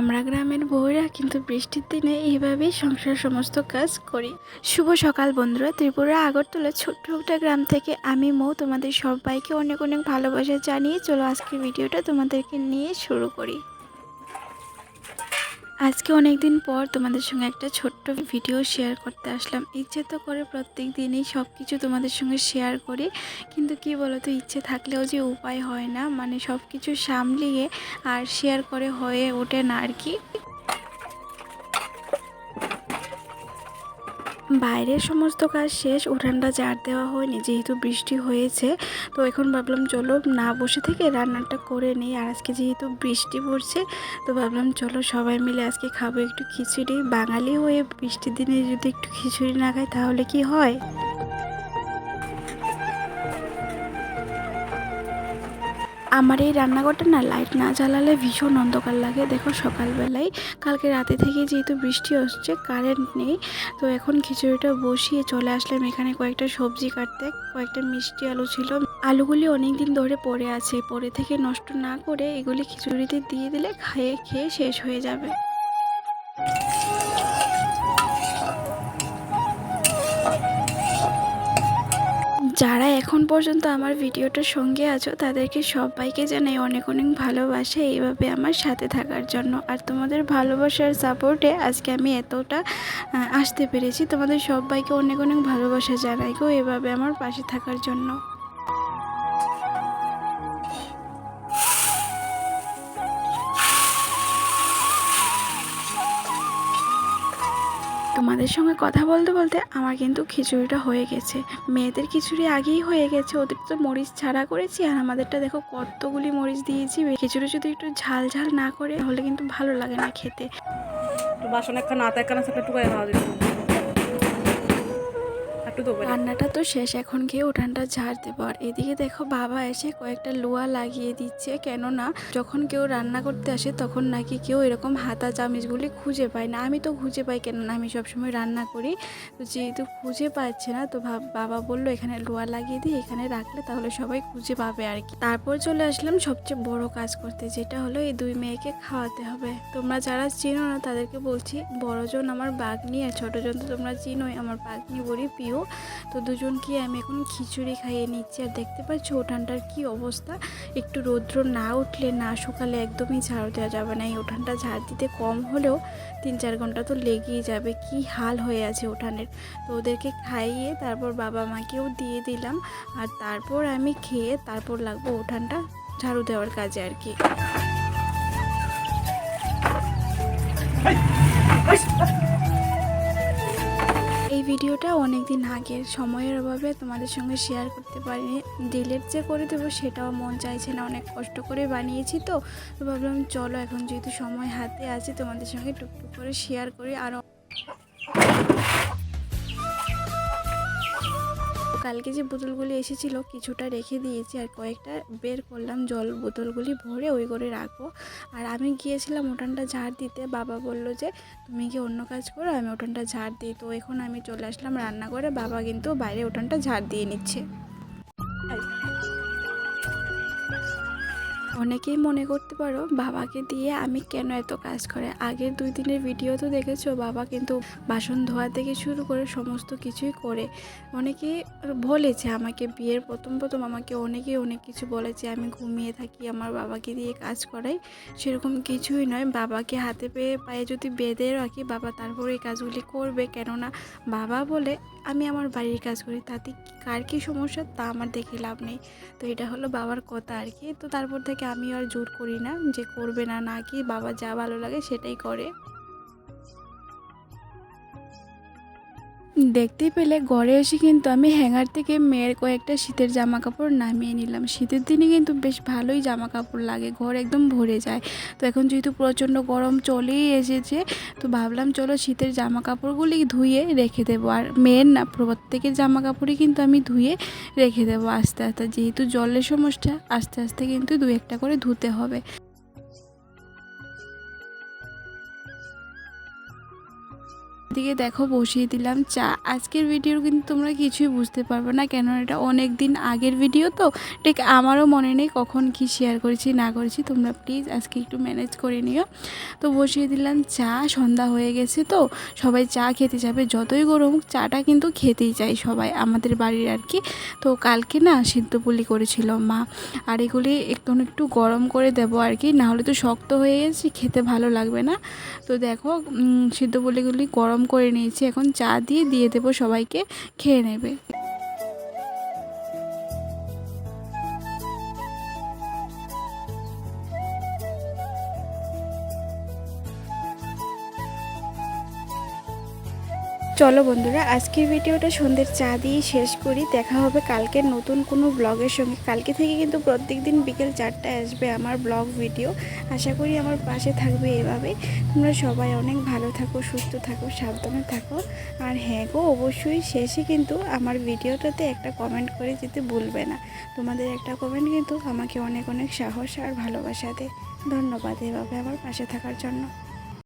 আমরা গ্রামের বউরা কিন্তু বৃষ্টির দিনে এইভাবেই সংসার সমস্ত কাজ করি। শুভ সকাল বন্ধুরা, ত্রিপুরা আগরতলা ছোট্ট একটা গ্রাম থেকে আমি মৌ তোমাদের সবাইকে অনেক অনেক ভালোবাসা জানিয়ে চলো আজকের ভিডিওটা তোমাদেরকে নিয়ে শুরু করি। আজকে অনেক দিন পর তোমাদের সঙ্গে একটা ছোট্ট ভিডিও শেয়ার করতে আসলাম। ইচ্ছে তো করে প্রত্যেক দিনই সব কিছু তোমাদের সঙ্গে শেয়ার করি, কিন্তু কি বলো তো ইচ্ছে থাকলেও যে উপায় হয় না। মানে সব কিছু সামলিয়ে আর শেয়ার করে হয়ে ওঠে না আর কি। বাইরের সমস্ত কাজ শেষ, উঠানটা ঝাড় দেওয়া হয়নি, যেহেতু বৃষ্টি হয়েছে। তো এখন ভাবলাম, চলো না বসে থেকে রান্নাটা করে নিই, আর আজকে যেহেতু বৃষ্টি পড়ছে, তো ভাবলাম, চলো সবাই মিলে আজকে খাব একটু খিচুড়ি। বাঙালি হয়ে বৃষ্টির দিনে যদি একটু খিচুড়ি না খাই, তাহলে কি হয়? আমার এই রান্নাঘরটা না লাইট না জ্বালালে ভীষণ অন্ধকার লাগে। দেখো সকালবেলায়, কালকে রাতে থেকে যেহেতু বৃষ্টি হচ্ছে কারেন্ট নেই, তো এখন খিচুড়িটা বসিয়ে চলে আসলাম। এখানে কয়েকটা সবজি কাটতে, কয়েকটা মিষ্টি আলু ছিল। আলুগুলি অনেক দিন ধরে পড়ে আছে, পরে থেকে নষ্ট না করে এগুলি খিচুড়িতে দিয়ে দিলে খায়ে খেয়ে শেষ হয়ে যাবে। এখন পর্যন্ত আমার ভিডিওটা সঙ্গে আছো, তাদেরকে সবাইকে জানাই অনেক অনেক ভালোবাসা, এইভাবে আমার সাথে থাকার জন্য। আর তোমাদের ভালোবাসার সাপোর্টে আজকে আমি এতটা আসতে পেরেছি। তোমাদের সবাইকে অনেক অনেক ভালোবাসা জানাই গো, এভাবে আমার পাশে থাকার জন্য। তোমাদের সঙ্গে কথা বলতে বলতে আমার কিন্তু খিচুড়িটা হয়ে গেছে। মেয়েদের খিচুড়ি আগেই হয়ে গেছে। ওদের তো মরিচ ছাড়া করেছি আর আমাদেরটা দেখো কতগুলি মরিচ দিয়েছি। খিচুড়ি যদি একটু ঝাল ঝাল না করে তাহলে কিন্তু ভালো লাগে না খেতে। বাসন বাসন একখানা, আতা একখানা সাথে টুকাই একটু দেবো রান্নাটা তো শেষ, এখন গিয়ে উঠানটা ঝাড় দেবো। আর এদিকে দেখো বাবা এসে কয়েকটা লোয়া লাগিয়ে দিচ্ছে, কেননা যখন কেউ রান্না করতে আসে তখন নাকি কেউ এরকম হাতা চামিচগুলি খুঁজে পায় না। আমি তো খুঁজে পাই কেননা আমি সবসময় রান্না করি। তো যেহেতু খুঁজে পাচ্ছে না, তো বাবা বলল, এখানে লোয়া লাগিয়ে দিই, এখানে রাখলে তাহলে সবাই খুঁজে পাবে আর কি। তারপর চলে আসলাম সবচেয়ে বড় কাজ করতে, যেটা হলো এই দুই মেয়েকে খাওয়াতে হবে। তোমরা যারা চিনো না, তাদেরকে বলছি, বড়জন আমার বাগনি আর ছোটজন তো তোমরা চিনোই। আমার বাগনি বলি পিও তো দুজনকে আমি এখন খিচুড়ি খাইয়ে নিচ্ছি। আর দেখতে পাচ্ছ উঠানটার কি অবস্থা? একটু রৌদ্র না উঠলে না শুকালে একদমই ঝাড় দেওয়া যাবে না। এই উঠানটা ঝাড় দিতে কম হলেও তিন চার ঘণ্টা তো লেগেই যাবে। কি হাল হয়ে আছে উঠানের তো ওদেরকে খাইয়ে তারপর বাবা মাকেও দিয়ে দিলাম। আর তারপর আমি খেয়ে তারপর লাগবো উঠানটা ঝাড়ু দেওয়ার কাজে আর কি। এই ভিডিওটা অনেক দিন আগের। সময়ের অভাবে তোমাদের সঙ্গে শেয়ার করতে পারিনি। ডিলেট যে করে দেবো সেটাও মন চাইছে না, অনেক কষ্ট করে বানিয়েছি তো। তো ভাবলাম, চলো এখন যেহেতু সময় হাতে আছে, তোমাদের সঙ্গে টুকটুক করে শেয়ার করি। আর কালকে যে বোতলগুলি এসেছিল কিছুটা রেখে দিয়েছি আর কয়েকটা বের করলাম জল বোতলগুলি ভরে ওই করে রাখব। আর আমি গিয়েছিলাম উঠানটা ঝাড় দিতে। বাবা বলল যে, তুমি কি অন্য কাজ করো, আমি উঠানটা ঝাড় দিই। তো এখন আমি চলে আসলাম রান্না করে বাবা কিন্তু বাইরে উঠানটা ঝাড় দিয়ে নিচ্ছে। অনেকেই মনে করতে পারো, বাবাকে দিয়ে আমি কেন এত কাজ করে? আগের দুই দিনের ভিডিও তো দেখেছ, বাবা কিন্তু বাসন ধোয়া থেকে শুরু করে সমস্ত কিছুই করে। অনেকে বলেছে আমাকে, বিয়ের প্রথম প্রথম আমাকে অনেকেই অনেক কিছু বলেছে, আমি ঘুমিয়ে থাকি, আমার বাবাকে দিয়ে কাজ করাই। সেরকম কিছুই নয়, বাবাকে হাতে পেয়ে পায়ে যদি বেঁধে রাখি, বাবা তারপরে এই কাজগুলি করবে। কেননা বাবা বলে, আমি আমার বাড়ির কাজ করি, তাতে কার কী সমস্যা? তা আমার দেখে লাভ নেই। তো এটা হলো বাবার কথা আর কি। তো তারপর থেকে আমি আর জোর করি না যে করবে না না কি বাবা যা ভালো লাগে সেটাই করে। দেখতে পেলে ঘরে এসে কিন্তু আমি হ্যাঙ্গার থেকে মেয়ের কয়েকটা শীতের জামা কাপড় নামিয়ে নিলাম। শীতের দিনে কিন্তু বেশ ভালোই জামা কাপড় লাগে, ঘর একদম ভরে যায়। তো এখন যেহেতু প্রচণ্ড গরম চলেই এসেছে, তো ভাবলাম চলো শীতের জামা কাপড়গুলি ধুয়ে রেখে দেবো। আর মেয়ের না, প্রত্যেকের জামা কাপড়ই কিন্তু আমি ধুয়ে রেখে দেবো আস্তে আস্তে। যেহেতু জলের সমস্যা, আস্তে আস্তে কিন্তু দু একটা করে ধুতে হবে। দিকে দেখো বসিয়ে দিলাম চা। আজকের ভিডিও কিন্তু তোমরা কিছুই বুঝতে পারবে না কেন এটা অনেক দিন আগের ভিডিও তো। ঠিক আমারও মনে নেই কখন কি শেয়ার করেছি, না করেছি, তোমরা প্লিজ আজকে একটু ম্যানেজ করে নিও। তো বসিয়ে দিলাম চা, সন্ধ্যা হয়ে গেছে তো। সবাই চা খেতে যাবে, যতই গরম চাটা কিন্তু খেতেই চাই সবাই, আমাদের বাড়ির আর কি। তো কালকে না সিদ্ধ পুলি করেছিল মা, আর এগুলি একটু একটু গরম করে দেবো আর কি, নাহলে তো শক্ত হয়ে গেছে, খেতে ভালো লাগবে না। তো দেখো সিদ্ধ পুলিগুলি গরম করে নিয়েছি এখন চা দিয়ে দিয়ে দেবো সবাইকে খেয়ে নেবে। চলো বন্ধুরা, আজকের ভিডিওটা সন্ধ্যের চা দিয়ে শেষ করি। দেখা হবে কালকের নতুন কোনো ব্লগের সঙ্গে। কালকে থেকে কিন্তু প্রত্যেক দিন বিকেল চারটায় আসবে আমার ব্লগ ভিডিও। আশা করি আমার পাশে থাকবে এভাবে। তোমরা সবাই অনেক ভালো থাকো, সুস্থ থাকো, সাবধানে থাকো। আর হ্যাঁ গো, অবশ্যই শেষে কিন্তু আমার ভিডিওটাতে একটা কমেন্ট করে যেতে ভুলবে না। তোমাদের একটা কমেন্ট কিন্তু আমাকে অনেক অনেক সাহস আর ভালোবাসা দেয়। ধন্যবাদ এভাবে আমার পাশে থাকার জন্য।